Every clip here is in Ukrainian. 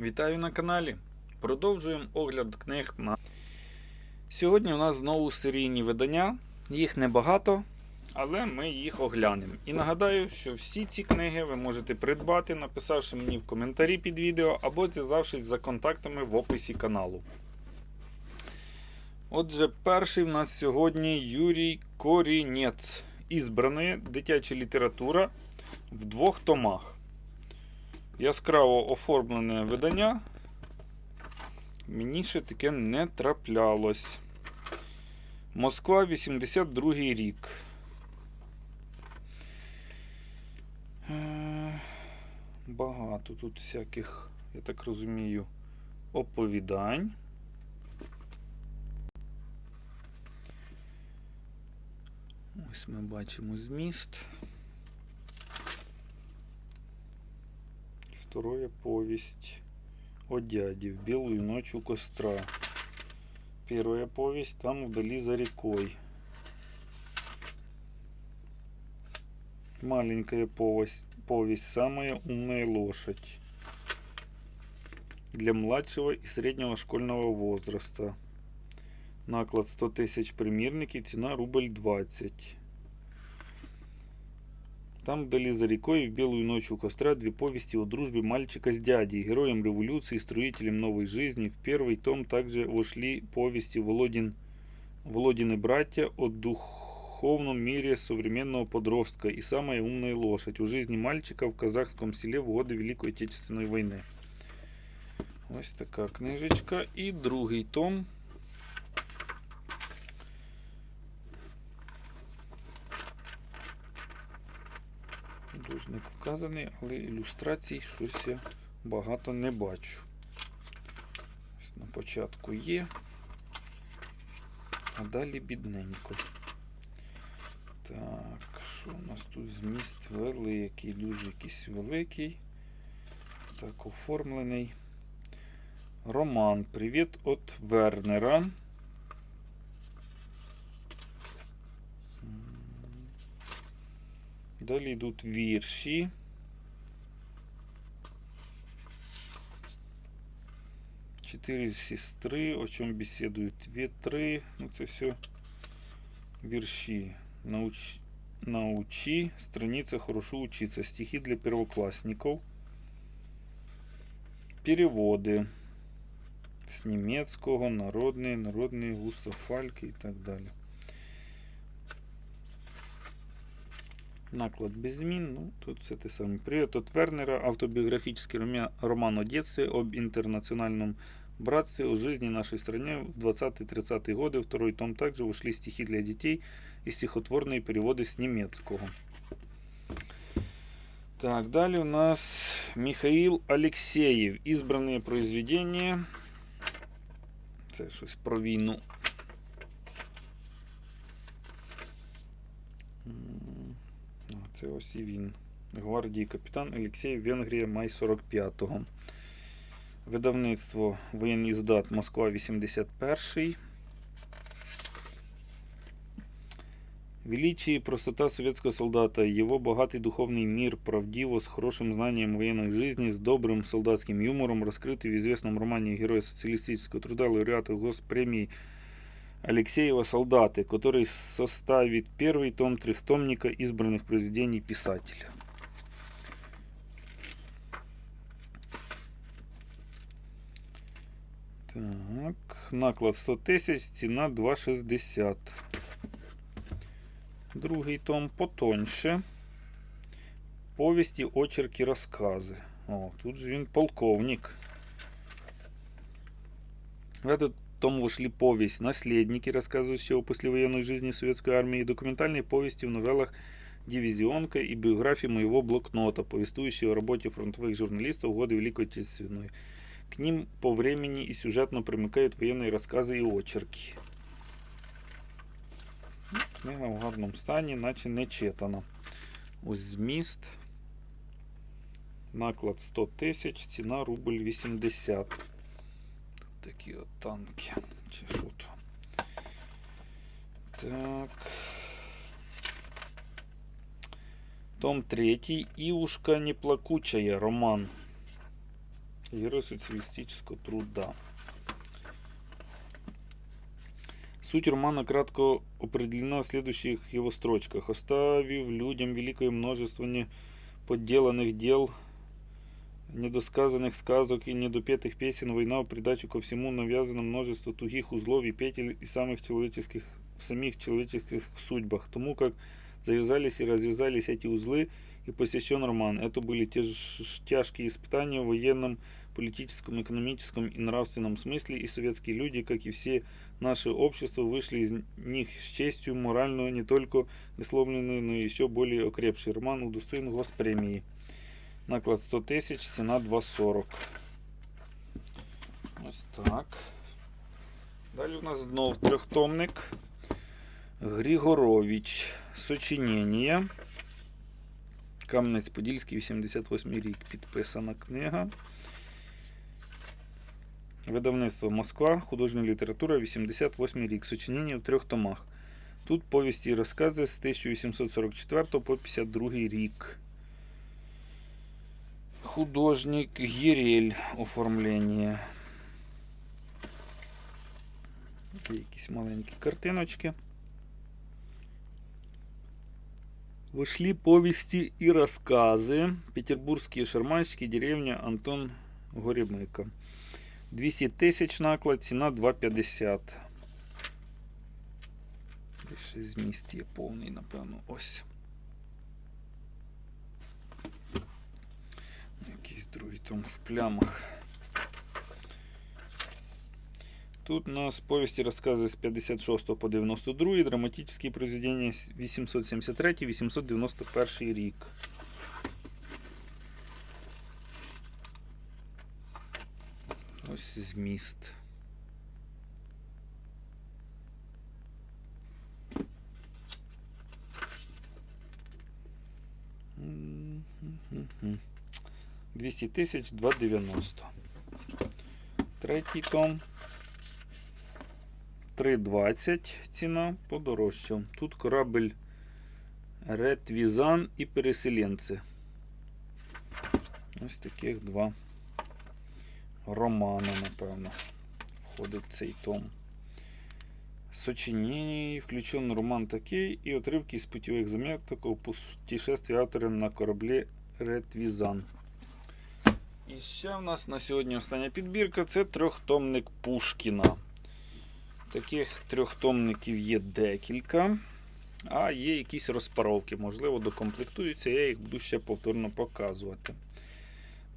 Вітаю на каналі. Продовжуємо огляд книг на. Сьогодні у нас знову серійні видання. Їх небагато, але ми їх оглянемо. І нагадаю, що всі ці книги ви можете придбати, написавши мені в коментарі під відео або зв'язавшись за контактами в описі каналу. Отже, перший в нас сьогодні Юрій Корінець. Ізбраний дитяча література в двох томах. Яскраво оформлене видання. Мені ще таке не траплялось. Москва, 82 рік. Е, Багато тут всяких, я так розумію, оповідань. Ось ми бачимо зміст. Вторая повесть о дяде в белую ночь у костра. Первая повесть там вдали за рекой. Маленькая повесть, повесть самая умная лошадь. Для младшего и среднего школьного возраста. Наклад 100 тысяч примірників, ціна рубль 20. Там вдали за рекой и в белую ночь у костра две повести о дружбе мальчика с дядей, героем революции, строителем новой жизни. В первый том также вошли повести Володин, Володины братья о духовном мире современного подростка и самая умная лошадь о жизни мальчика в казахском селе в годы Великої Отечественной войны. Ось така книжечка. І другий том. Художник вказаний, але ілюстрацій щось я багато не бачу. На початку є, а далі бідненько. Так, що у нас тут зміст великий, дуже якийсь великий. Так, оформлений. Роман. Привіт від Вернера. Далі йдуть вірші. Чотири сестри, о чому беседують ветри. Ну, це все вірші. Науч... Научи, страница хорошо учиться. Стихи для первоклассников. Переводи з німецького, народний, народний, Густав Фальки і так далі. Наклад без змін. Ну, тут все те саме. Привет от Вернера. Автобиографический рома- роман о детстве, об интернациональном братстве, о жизни нашей стране в 20-30-е годы. Второй том также ушли стихи для детей и стихотворные переводы с немецкого. Так, далее у нас Михаил Алексеев. Избранные произведения. Це щось про війну. Це ось і він. Гвардії капітан Олексій Венгрія, май 45-го. Видавництво Воєнний здат Москва 81. Величие и простота советского солдата, его богатый духовный мир, правдиво, с хорошим знанием военной жизни, с добрым солдатским юмором, раскрытый в известном романе Героя социалистического труда лауреата Госпремии Алексеева «Солдаты», который составит первый том трехтомника избранных произведений писателя. Так, наклад 100 тисяч, ціна 2,60. Другий том потоньше. Повісті, очерки, розкази. О, тут же він полковник. В этот том вошли повесть «Наследники», рассказывающие о послевоенной жизни советской армии, и документальные повести в новеллах «Дивизионка» и биографии моего блокнота, повествующие о работе фронтовых журналистов в годы Великой Отечественной. К ним по времени и сюжетно примыкают военные рассказы и очерки. Книга в гарному стані, наче не читана. Ось зміст. Наклад 100 тисяч, ціна рубль 80. Такі от танки. Чи що то? Так. Том 3. Ивушка неплакучая. Роман. Герой социалистического труда. Суть романа кратко определена в следующих его строчках. Оставив людям великое множество неподделанных дел, недосказанных сказок и недопетых песен, война в придачу ко всему навязано множество тугих узлов и петель и самых человеческих, в самих человеческих судьбах. Тому как завязались и развязались эти узлы, и посещен роман. Это были тяж- тяжкие испытания в военном, политическом, экономическом и нравственном смысле, и советские люди, как и все наше общество, вышли из них с честью морально не только не сломленные, но и еще более окрепший. Роман удостоен госпремии. Наклад 100 тисяч, ціна 2,40. Ось так. Далі у нас знов трьохтомник. Григорович. Сочинення. Кам'янець-Подільський, 88 рік. Підписана книга. Видавництво Москва. Художня література, 88 рік. Сочинення в трьох томах. Тут повісті і розкази з 1844 по 52 рік. Художник Гірель оформлення. Такі якісь маленькі картиночки. Вышли повести и рассказы. Петербургские шарманщики, деревня Антон Горемыка. 200 тисяч наклад, ціна 2,50. Ще зміст є повний, напевно, ось. Другий том в плямах. Тут у нас повісті розкази з 56 по 92, драматичні произведення 873-891 рік. Ось зміст. М-м-м-м. 200 тисяч 290. Третій том. 3,20 ціна подорожчав. Тут корабль Ретвізан і переселенці. Ось таких два романи, напевно, входить цей том. Сочинение, включен роман такий і отрывки из путевых заметок о путешествии автора на кораблі Ретвізан. І ще в нас на сьогодні остання підбірка це трьохтомник Пушкіна. Таких трьохтомників є декілька, а є якісь розпаровки, можливо, докомплектуються, я їх буду ще повторно показувати.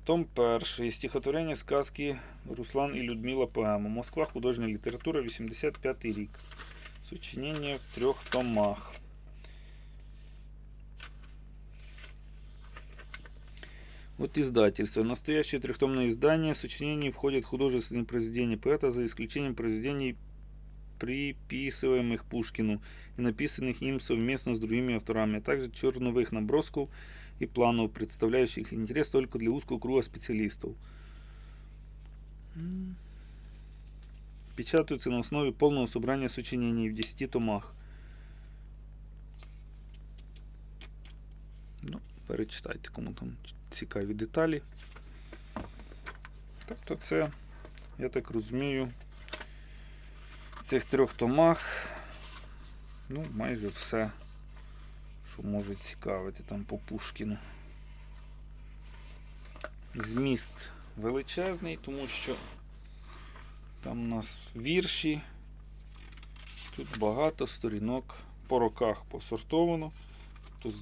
Том перший. Стихотворення сказки Руслан і Людмила Поема. Москва. Художня література, 85 рік. Сочинення в трьох томах. Вот издательство. Настоящее трехтомное издание. Сочинения входят художественные произведения поэта, за исключением произведений, приписываемых Пушкину и написанных им совместно с другими авторами, а также черновых набросков и планов, представляющих интерес только для узкого круга специалистов. Печатаются на основе полного собрания сочинений в 10 томах. Перечитайте, кому там цікаві деталі. Тобто це, я так розумію, в цих трьох томах ну, майже все, що може цікавити там по Пушкіну. Зміст величезний, тому що там у нас вірші. Тут багато сторінок по роках посортовано. То з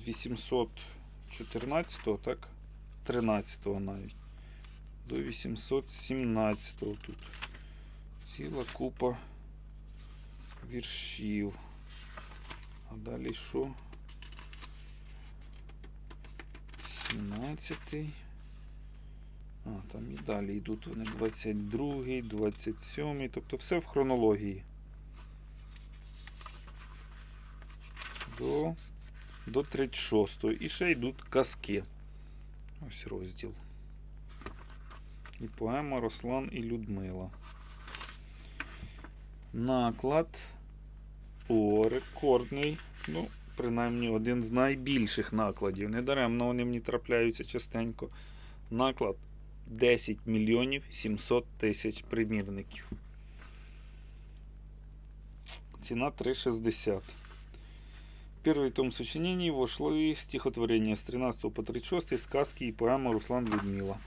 814 так, 13 навіть. До 817 тут. Ціла купа віршів. А далі що? 17. А, там і далі йдуть вони 22, 27, тобто все в хронології. До, до 36. І ще йдуть казки. Ось розділ. І поема Руслан і Людмила. Наклад. О, рекордний. Ну, принаймні один з найбільших накладів. Недаремно вони мені трапляються частенько. Наклад 10 мільйонів 700 тисяч примірників. Цена 3,60 Первый том сочинений вошли стихотворения с 13 по 36 сказки и поэма Руслан Людмила.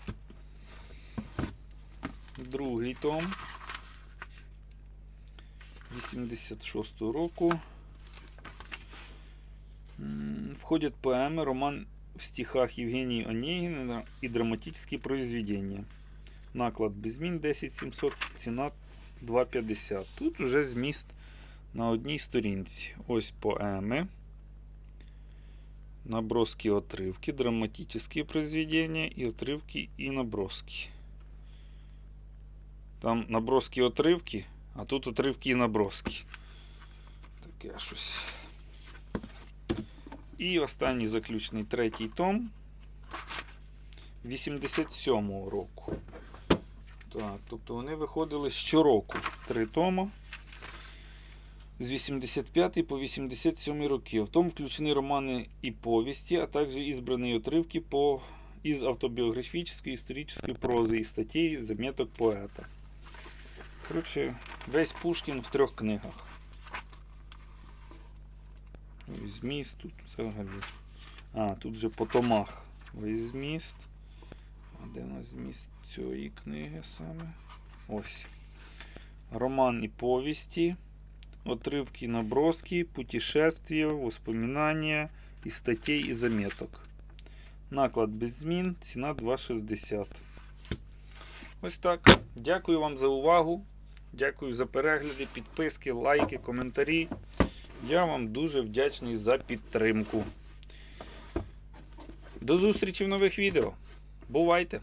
Другий том 86 року. М, Входят поэмы, роман в стихах Евгении Онегина и драматические произведения. Наклад без змін 10700, ціна 2,50. Тут уже зміст на одній сторінці. Ось поеми. Наброски отрывки, драматические произведения и отрывки и наброски. Там наброски отрывки, а тут отрывки і наброски. Таке щось. І останній заключний третій том 87-го року. Так, тобто вони виходили щороку. Три тома. З 85 по 87 роки. В тому включені романи і повісті, а також ізбрані отрывки по, із автобіографічної, історичної прози і статей заметок поета. Коротше, весь Пушкін в трьох книгах. Ось Зміст тут взагалі. А, тут вже по томах. Весь зміст. А де у нас зміст цієї книги саме? Ось. Роман і повісті. Отрывки, наброски, путешествия, воспоминания і статей і заметок. Наклад без змін, ціна 2,60. Ось так. Дякую вам за увагу. Дякую за перегляди, підписки, лайки, коментарі. Я вам дуже вдячний за підтримку. До зустрічі в нових відео. Бувайте!